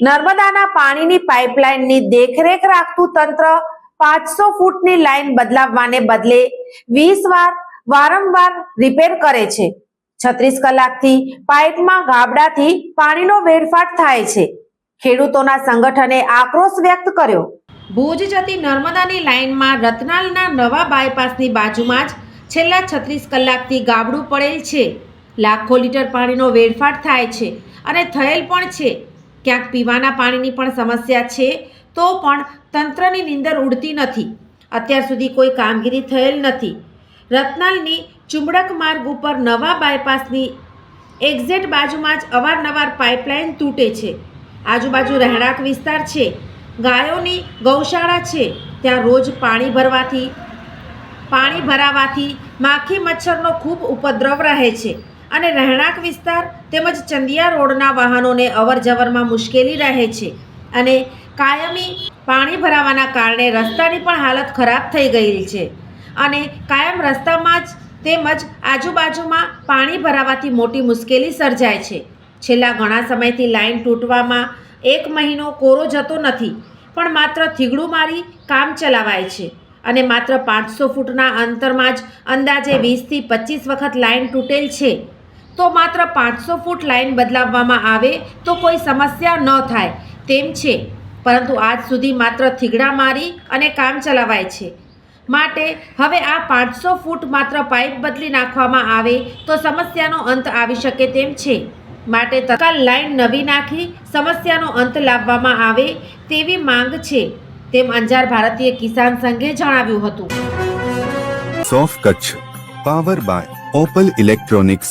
નર્મદાના પાણીની પાઇપલાઇનની દેખરેખ રાખતું તંત્ર પાંચસો ફૂટની લાઇન બદલાવવાને બદલે વીસ વાર વારંવાર રિપેર કરે છે. છત્રીસ કલાકથી પાઇપમાં ગાબડાથી પાણીનો વેડફાટ થાય છે. ખેડૂતોના સંગઠને આક્રોશ વ્યક્ત કર્યો. ભુજ જતી નર્મદાની લાઇનમાં રતનાલના નવા બાયપાસની બાજુમાં જ છેલ્લા છત્રીસ કલાકથી ગાબડું પડેલ છે. લાખો લીટર પાણીનો વેડફાટ થાય છે અને થયેલ પણ છે. ક્યાંક પીવાના પાણીની પણ સમસ્યા છે, તો પણ તંત્રની નીંદર ઉડતી નથી. અત્યાર સુધી કોઈ કામગીરી થયેલ નથી. રત્નાલની ચુંબડક માર્ગ ઉપર નવા બાયપાસની એક્ઝેટ બાજુમાં જ અવારનવાર પાઇપલાઇન તૂટે છે. આજુબાજુ રહેણાંક વિસ્તાર છે. ગાયોની ગૌશાળા છે. ત્યાં રોજ પાણી ભરવાથી, પાણી ભરાવાથી માખી મચ્છરનો ખૂબ ઉપદ્રવ રહે છે. અને રહેણાંક વિસ્તાર તેમજ ચંદિયા રોડના વાહનોને અવરજવરમાં મુશ્કેલી રહે છે અને કાયમી પાણી ભરાવાના કારણે રસ્તાની પણ હાલત ખરાબ થઈ ગઈ છે. અને કાયમ રસ્તામાં જ તેમજ આજુબાજુમાં પાણી ભરાવાથી મોટી મુશ્કેલી સર્જાય છે. છેલ્લા ઘણા સમયથી લાઇન તૂટવામાં એક મહિનો કોરો જતો નથી, પણ માત્ર થીગડું મારી કામ ચલાવાય છે અને માત્ર પાંચસો ફૂટના અંતરમાં જ અંદાજે વીસથી પચીસ વખત લાઇન તૂટેલ છે. તો માત્ર પાંચસો ફૂટ લાઈન બદલાવવામાં આવે તો કોઈ સમસ્યા ન થાય, તેમ છે. પરંતુ આજ સુધી માત્ર થીગડા મારી અને કામ ચલાવાય છે. માટે હવે આ પાંચસો ફૂટ માત્ર પાઇપ બદલી નાખવામાં આવે તો સમસ્યાનો અંત આવી શકે તેમ છે. માટે તત્કાલ લાઈન નવી નાખી સમસ્યાનો અંત લાવવામાં આવે તેવી માંગ છે, તેમ અંજાર ભારતીય કિસાન સંઘે જણાવ્યું હતું. સોફ Kutch, power by Opal electronics